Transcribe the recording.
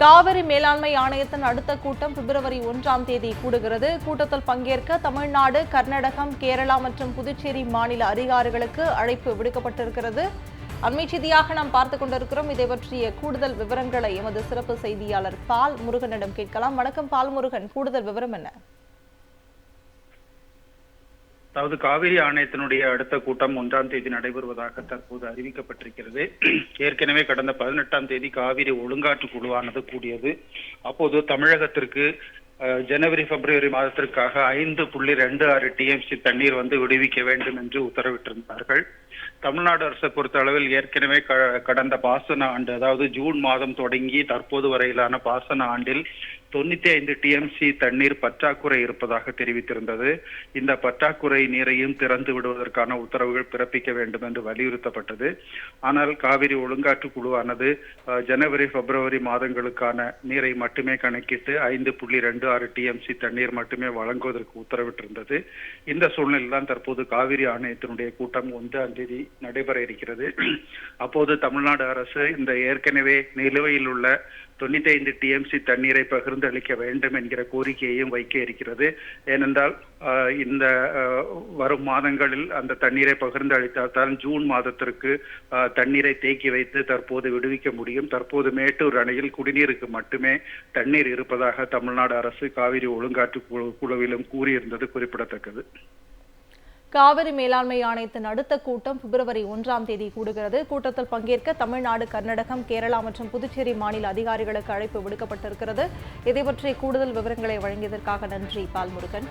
காவிரி மேலாண்மை ஆணையத்தின் அடுத்த கூட்டம் பிப்ரவரி ஒன்றாம் தேதி கூடுகிறது. கூட்டத்தில் பங்கேற்க தமிழ்நாடு கர்நாடகம் கேரளா மற்றும் புதுச்சேரி மாநில அதிகாரிகளுக்கு அழைப்பு விடுக்கப்பட்டிருக்கிறது. அண்மை செய்தியாக நாம் பார்த்து கொண்டிருக்கிறோம். இதை பற்றிய கூடுதல் விவரங்களை எமது சிறப்பு செய்தியாளர் பால் முருகனிடம் கேட்கலாம். வணக்கம் பால் முருகன். கூடுதல் விவரம் என்ன? அதாவது காவிரி ஆணையத்தினுடைய அடுத்த கூட்டம் ஒன்றாம் தேதி நடைபெறுவதாக தற்போது அறிவிக்கப்பட்டிருக்கிறது. ஏற்கனவே கடந்த பதினெட்டாம் தேதி காவிரி ஒழுங்காற்று குழுவானது கூடியது. அப்போது தமிழகத்திற்கு அஹ், ஜனவரி பிப்ரவரி மாதத்திற்காக ஐந்து புள்ளி ரெண்டு ஆறு டிஎம்சி தண்ணீர் வந்து விடுவிக்க வேண்டும் என்று உத்தரவிட்டிருந்தார்கள். தமிழ்நாடு அரசை பொறுத்த அளவில் ஏற்கனவே க- கடந்த பாசன ஆண்டு அதாவது ஜூன் மாதம் தொடங்கி தற்போது வரையிலான பாசன ஆண்டில் தொண்ணூத்தி ஐந்து டிஎம்சி தண்ணீர் பற்றாக்குறை இருப்பதாக தெரிவித்திருந்தது. இந்த பற்றாக்குறை நீரையும் திறந்து விடுவதற்கான உத்தரவுகள் பிறப்பிக்க வேண்டும் என்று வலியுறுத்தப்பட்டது. ஆனால் காவிரி ஒழுங்காற்று குழுவானது ஜனவரி பிப்ரவரி மாதங்களுக்கான நீரை மட்டுமே கணக்கிட்டு ஐந்து புள்ளி ரெண்டு ஆறு டிஎம்சி தண்ணீர் மட்டுமே வழங்குவதற்கு உத்தரவிட்டிருந்தது. இந்த சூழ்நிலை தான் தற்போது காவிரி ஆணையத்தினுடைய கூட்டம் ஒன்றாம் தேதி நடைபெற இருக்கிறது. அப்போது தமிழ்நாடு அரசு இந்த ஏற்கனவே நிலுவையில் உள்ள தொண்ணூத்தி ஐந்து டிஎம்சி தண்ணீரை பகிர்ந்து அளிக்க வேண்டும் என்கிற கோரிக்கையையும் வைக்க இருக்கிறது. ஏனென்றால் இந்த வரும் மாதங்களில் அந்த தண்ணீரை பகிர்ந்து அளித்தால்தான் ஜூன் மாதத்திற்கு தண்ணீரை தேக்கி வைத்து தற்போது விடுவிக்க முடியும். தற்போது மேட்டூர் அணையில் குடிநீருக்கு மட்டுமே தண்ணீர் இருப்பதாக தமிழ்நாடு அரசு காவிரி ஒழுங்காற்று குழுவிலும் கூறியிருந்தது குறிப்பிடத்தக்கது. காவிரி மேலாண்மை ஆணையத்தின் அடுத்த கூட்டம் பிப்ரவரி ஒன்றாம் தேதி கூடுகிறது. கூட்டத்தில் பங்கேற்க தமிழ்நாடு கர்நாடகம் கேரளா மற்றும் புதுச்சேரி மாநில அதிகாரிகளுக்கு அழைப்பு விடுக்கப்பட்டிருக்கிறது. இதை பற்றி கூடுதல் விவரங்களை வழங்கியதற்காக நன்றி பால்முருகன்.